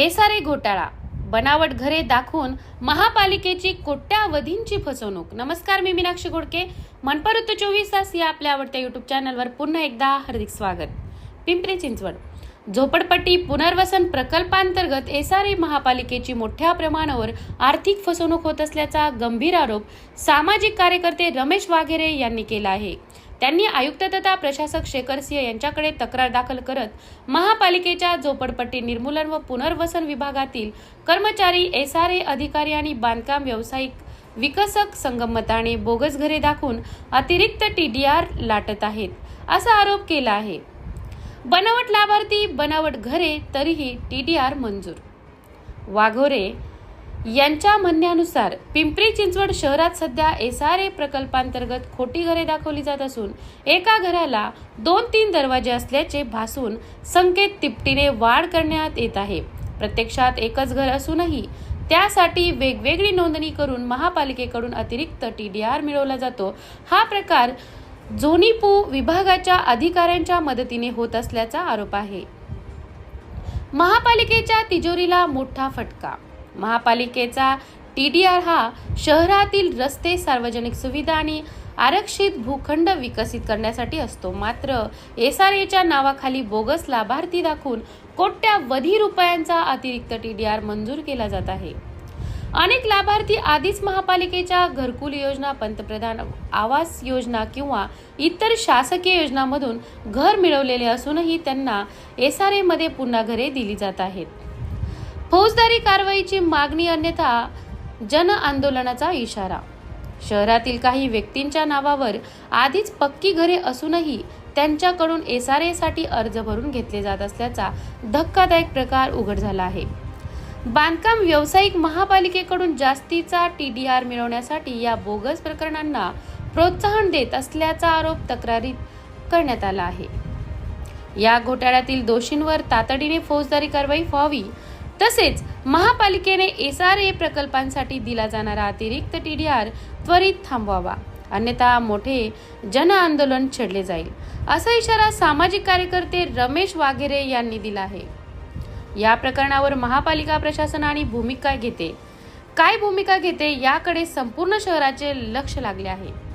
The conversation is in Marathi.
एसारे घोटाळा. बनावट घरे दाखवून महापालिकेची कोट्यावधींची फसवणूक. नमस्कार मी मीनाक्षी गोडके. मनपरुत्त चोवीस तास या आपल्या आवडत्या युट्यूब चॅनलवर पुन्हा एकदा हार्दिक स्वागत. पिंपरी चिंचवड. झोपडपट्टी पुनर्वसन प्रकल्पांतर्गत एसआरए महापालिकेची मोठ्या प्रमाणावर आर्थिक फसवणूक होत असल्याचा गंभीर आरोप सामाजिक कार्यकर्ते रमेश वाघेरे यांनी केला आहे. त्यांनी आयुक्त तथा प्रशासक शेखर सिंह यांच्याकडे तक्रार दाखल करत महापालिकेच्या झोपडपट्टी निर्मूलन व पुनर्वसन विभागातील कर्मचारी एसआरए अधिकारी आणि बांधकाम व्यावसायिक विकसक संगमताने बोगस घरे दाखवून अतिरिक्त टीडीआर लाटत आहेत असा आरोप केला आहे. बनावट लाभार्थी बनावट घरे तरीही टी डी आर मंजूर. वाघोरे यांच्या म्हणण्यानुसार पिंपरी चिंचवड शहरात सध्या एस आर ए प्रकल्पांतर्गत खोटी घरे दाखवली जात असून एका घराला दोन तीन दरवाजे असल्याचे भासून संकेत तिपटीने वाढ करण्यात येत आहे. प्रत्यक्षात एकच घर असूनही त्यासाठी वेगवेगळी नोंदणी करून महापालिकेकडून अतिरिक्त टी डी आर मिळवला जातो. हा प्रकार जोनीपू विभागाच्या अधिकाऱ्यांच्या मदतीने होत असल्याचा आरोप आहे. महापालिकेच्या तिजोरीला मोठा फटका. महापालिकेचा टी डी आर हा शहरातील रस्ते सार्वजनिक सुविधा आणि आरक्षित भूखंड विकसित करण्यासाठी असतो. मात्र एस आर एच्या नावाखाली बोगस लाभार्थी दाखवून कोट्यावधी रुपयांचा अतिरिक्त टी डी आर मंजूर केला जात आहे. अनेक लाभार्थी आधीच महापालिकेच्या घरकुल योजना पंतप्रधान आवास योजना किंवा इतर शासकीय योजनांमधून घर मिळवलेले असूनही त्यांना एस आर एमध्ये पुन्हा घरे दिली जात आहेत. फौजदारी कारवाईची मागणी अन्यथा जन आंदोलनाचा इशारा. शहरातील काही व्यक्तींच्या नावावर आधीच पक्की घरे असूनही त्यांच्याकडून एस आर एसाठी अर्ज भरून घेतले जात असल्याचा धक्कादायक प्रकार उघड झाला आहे. बांधकाम व्यावसायिक महापालिकेकडून जास्तीचा टी डी आर मिळवण्यासाठी या बोगस प्रकरणांना प्रोत्साहन देत असल्याचा आरोप तक्रारीत करण्यात आला आहे. या घोटाळ्यातील दोषींवर तातडीने फौजदारी कारवाई व्हावी तसेच महापालिकेने एस आर ए प्रकल्पांसाठी दिला जाणारा अतिरिक्त टी डी आर त्वरित थांबवावा अन्यथा मोठे जन आंदोलन छेडले जाईल असा इशारा सामाजिक कार्यकर्ते रमेश वाघेरे यांनी दिला आहे. या प्रकरणावर महापालिका प्रशासन आणि भूमिका घेते. काय भूमिका घेते याकडे संपूर्ण शहराचे लक्ष लागले आहे.